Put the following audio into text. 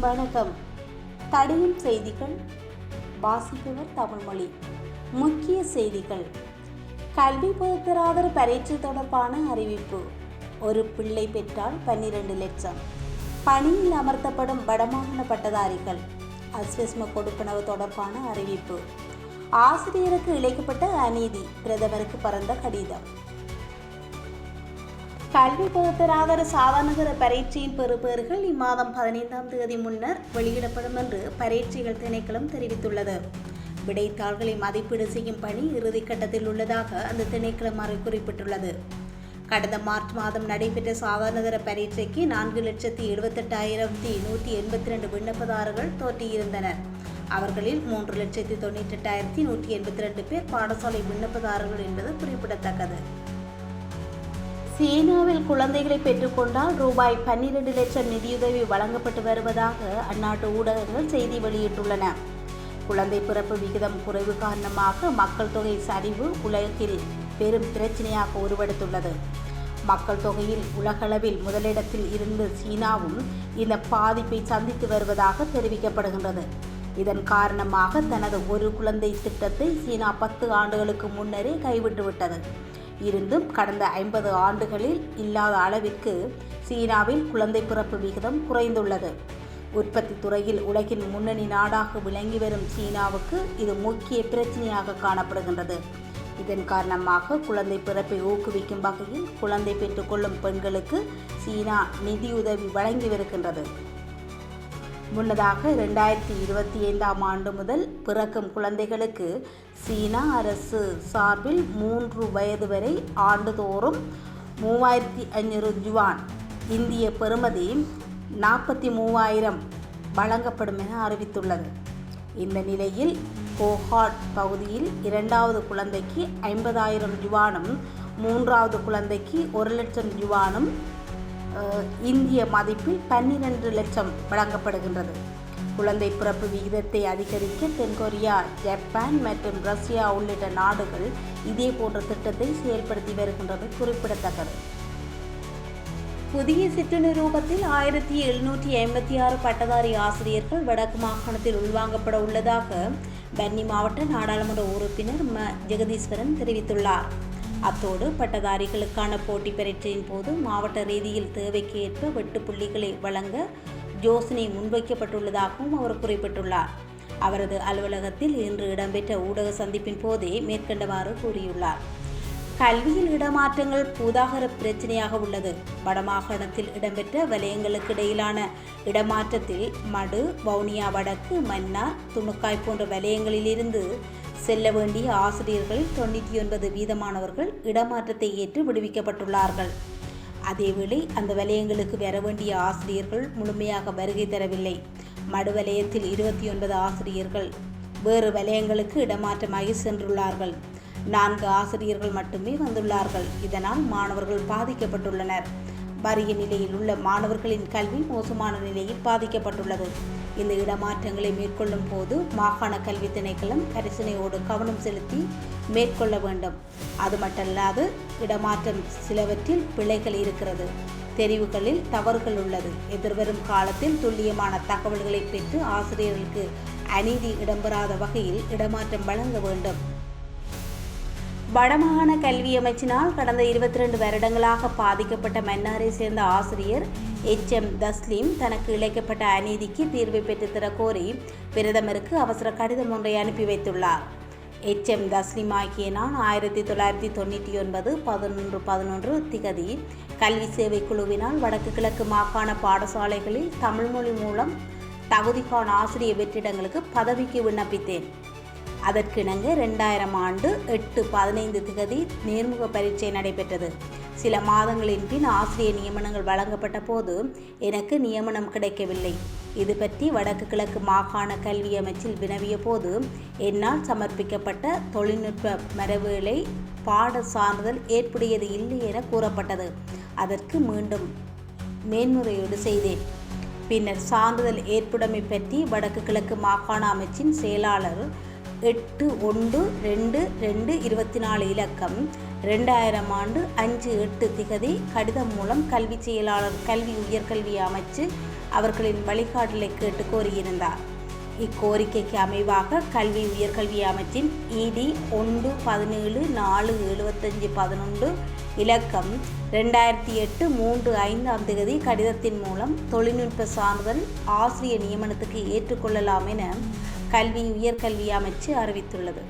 வணக்கம். தடையும் செய்திகள். வாசிப்பவர் தமிழ்மொழி. முக்கிய செய்திகள். கல்வி பொதுத்தராதர பரீட்சை தொடர்பான அறிவிப்பு. ஒரு பிள்ளை பெற்றால் பன்னிரண்டு லட்சம். பணியில் அமர்த்தப்படும் வடமாகாண பட்டதாரிகள் அஸ்வஸ்ம கொடுப்பனவு தொடர்பான அறிவிப்பு. ஆசிரியருக்கு இழைக்கப்பட்ட அநீதி. பிரதமருக்கு பறந்த கடிதம். கல்வி பொதுத்தராதர சாதாரணகர பரீட்சையின் பெறுபேறுகள் இம்மாதம் பதினைந்தாம் தேதி முன்னர் வெளியிடப்படும் என்று பரீட்சைகள் திணைக்களம் தெரிவித்துள்ளது. விடைத்தாள்களை மதிப்பீடு செய்யும் பணி இறுதிக்கட்டத்தில் உள்ளதாக அந்த திணைக்களம் அறை குறிப்பிட்டுள்ளது. கடந்த மார்ச் மாதம் நடைபெற்ற சாதாரணதர பரீட்சைக்கு நான்கு லட்சத்தி எழுபத்தெட்டாயிரத்தி நூற்றி எண்பத்தி ரெண்டு விண்ணப்பதாரர்கள் தோற்றியிருந்தனர். அவர்களில் மூன்று லட்சத்தி தொண்ணூற்றி எட்டாயிரத்தி நூற்றி எண்பத்தி ரெண்டு பேர் பாடசாலை விண்ணப்பதாரர்கள் என்பது குறிப்பிடத்தக்கது. சீனாவில் குழந்தைகளை பெற்றுக்கொண்டால் ரூபாய் பன்னிரண்டு லட்சம் நிதியுதவி வழங்கப்பட்டு வருவதாக அந்நாட்டு ஊடகங்கள் செய்தி வெளியிட்டுள்ளன. குழந்தை பிறப்பு விகிதம் குறைவு காரணமாக மக்கள் தொகை சரிவு உலகில் பெரும் பிரச்சனையாக உருவெடுத்துள்ளது. மக்கள் தொகையில் உலகளவில் முதலிடத்தில் இருந்து சீனாவும் இந்த பாதிப்பை சந்தித்து வருவதாக தெரிவிக்கப்படுகின்றது. இதன் காரணமாக தனது ஒரு குழந்தை திட்டத்தை சீனா பத்து ஆண்டுகளுக்கு முன்னரே கைவிட்டுவிட்டது. இருந்தும் கடந்த ஐம்பது ஆண்டுகளில் இல்லாத அளவிற்கு சீனாவில் குழந்தை பிறப்பு விகிதம் குறைந்துள்ளது. உற்பத்தி துறையில் உலகின் முன்னணி நாடாக விளங்கி வரும் சீனாவுக்கு இது முக்கிய பிரச்சனையாக காணப்படுகின்றது. இதன் காரணமாக குழந்தை பிறப்பை ஊக்குவிக்கும் வகையில் குழந்தை பெற்றுக்கொள்ளும் பெண்களுக்கு சீனா நிதியுதவி வழங்கி வருகின்றது. முன்னதாக இரண்டாயிரத்தி இருபத்தி ஐந்தாம் ஆண்டு முதல் பிறக்கும் குழந்தைகளுக்கு சீனா அரசு சார்பில் மூன்று வயது வரை ஆண்டுதோறும் மூவாயிரத்தி ஐநூறு ஜுவான் இந்திய பெறுமதி நாற்பத்தி மூவாயிரம் வழங்கப்படும் என அறிவித்துள்ளது. இந்த நிலையில் கோஹாட் பகுதியில் இரண்டாவது குழந்தைக்கு ஐம்பதாயிரம் ஜுவானும் மூன்றாவது குழந்தைக்கு ஒரு லட்சம் ஜுவானும் இந்திய மதிப்பில் பன்னிரண்டு லட்சம் வழங்கப்படுகின்றது. குழந்தை பிறப்பு விகிதத்தை அதிகரிக்க தென்கொரியா ஜப்பான் மற்றும் ரஷ்யா உள்ளிட்ட நாடுகள் இதே போன்ற திட்டத்தை செயல்படுத்தி வருகின்றது குறிப்பிடத்தக்கது. புதிய சிற்றுநிரூபத்தில் ஆயிரத்தி எழுநூற்றி ஐம்பத்தி ஆறு பட்டதாரி ஆசிரியர்கள் வடக்கு மாகாணத்தில் உள்வாங்கப்பட உள்ளதாக பன்னி மாவட்ட நாடாளுமன்ற உறுப்பினர் ம. ஜெகதீஸ்வரன் தெரிவித்துள்ளார். அத்தோடு பட்டதாரிகளுக்கான போட்டி பரீட்சையின் போது மாவட்ட ரீதியில் தேவைக்கு ஏற்ப வெட்டு புள்ளிகளை வழங்க யோசனை முன்வைக்கப்பட்டுள்ளதாகவும் அவர் குறிப்பிட்டுள்ளார். அவரது அலுவலகத்தில் இன்று இடம்பெற்ற ஊடக சந்திப்பின் போதே மேற்கண்டவாறு கூறியுள்ளார். கல்வியில் இடமாற்றங்கள் பூதாகர பிரச்சனையாக உள்ளது. வடமாகாணத்தில் இடம்பெற்ற வலயங்களுக்கு இடையிலான இடமாற்றத்தில் மடு வவுனியா வடக்கு மன்னார் துணுக்காய் போன்ற வலயங்களிலிருந்து செல்ல வேண்டிய ஆசிரியர்களில் தொண்ணூற்றி ஒன்பது வீதமானவர்கள் இடமாற்றத்தை ஏற்று விடுவிக்கப்பட்டுள்ளார்கள். அதேவேளை அந்த வலயங்களுக்கு வர வேண்டிய ஆசிரியர்கள் முழுமையாக வருகை தரவில்லை. மடு வலயத்தில் இருபத்தி ஒன்பது ஆசிரியர்கள் வேறு வலயங்களுக்கு இடமாற்றமாகி சென்றுள்ளார்கள். நான்கு ஆசிரியர்கள் மட்டுமே வந்துள்ளார்கள். இதனால் மாணவர்கள் பாதிக்கப்பட்டுள்ளனர். வறிய நிலையில் உள்ள மாணவர்களின் கல்வி மோசமான நிலையில் பாதிக்கப்பட்டுள்ளது. இந்த இடமாற்றங்களை மேற்கொள்ளும் போது மாகாண கல்வி திணைக்களம் கரிசனையோடு கவனம் செலுத்தி மேற்கொள்ள வேண்டும். அது மட்டுமல்லாது இடமாற்றம் சிலவற்றில் பிழைகள் இருக்கிறது. தெரிவுகளில் தவறுகள் உள்ளது. எதிர்வரும் காலத்தில் துல்லியமான தகவல்களை பெற்று ஆசிரியர்களுக்கு அநீதி இடம்பெறாத வகையில் இடமாற்றம் வழங்க வேண்டும். வடமாகாண கல்வி அமைச்சினால் கடந்த இருபத்தி ரெண்டு வருடங்களாக பாதிக்கப்பட்ட மன்னாரை சேர்ந்த ஆசிரியர் எச். எம். தஸ்லீம் தனக்கு இழைக்கப்பட்ட அநீதிக்கு தீர்வு பெற்றுத்தர கோரி பிரதமருக்கு அவசர கடிதம் ஒன்றை அனுப்பி வைத்துள்ளார். எச். எம். தஸ்லீம் ஆகிய நான் ஆயிரத்தி தொள்ளாயிரத்தி தொண்ணூற்றி ஒன்பது பதினொன்று பதினொன்று திகதி கல்வி சேவை குழுவினால் வடக்கு கிழக்கு மாகாண பாடசாலைகளில் தமிழ்மொழி மூலம் தகுதிக்கான ஆசிரியர் வெற்றிடங்களுக்கு பதவிக்கு விண்ணப்பித்தேன். அதற்கிணங்க ரெண்டாயிரம் ஆண்டு எட்டு பதினைந்து திகதி நேர்முக பரீட்சை நடைபெற்றது. சில மாதங்களின் பின் ஆசிரியர் நியமனங்கள் வழங்கப்பட்ட போது எனக்கு நியமனம் கிடைக்கவில்லை. இது பற்றி வடக்கு கிழக்கு மாகாண கல்வி அமைச்சில் வினவிய போது என்னால் சமர்ப்பிக்கப்பட்ட தொழில்நுட்ப மரபுகளை பாட சான்றிதழ் ஏற்புடையது இல்லை என கூறப்பட்டது. அதற்கு மீண்டும் மேன்முறையீடு செய்தேன். பின்னர் சான்றிதழ் ஏற்புடைமை பற்றி வடக்கு கிழக்கு மாகாண அமைச்சின் செயலாளர் எட்டு ஒன்று ரெண்டு ரெண்டு இருபத்தி நாலு இலக்கம். ரெண்டாயிரம் ஆண்டு அஞ்சு எட்டு திகதி கடிதம் மூலம் கல்வி செயலாளர் கல்வி உயர்கல்வி அமைச்சு அவர்களின் வழிகாட்டலை கேட்டு கோரியிருந்தார். இக்கோரிக்கைக்கு அமைவாக கல்வி உயர்கல்வி அமைச்சின் இடி ஒன்று பதினேழு நாலு எழுபத்தஞ்சு பதினொன்று இலக்கம். ரெண்டாயிரத்தி எட்டு மூன்று ஐந்தாம் திகதி கடிதத்தின் மூலம் தொழில்நுட்ப சான்றிதழ் ஆசிரியர் நியமனத்துக்கு ஏற்றுக்கொள்ளலாம் என கல்வி உயர்கல்வி அமைச்சு அறிவித்துள்ளது.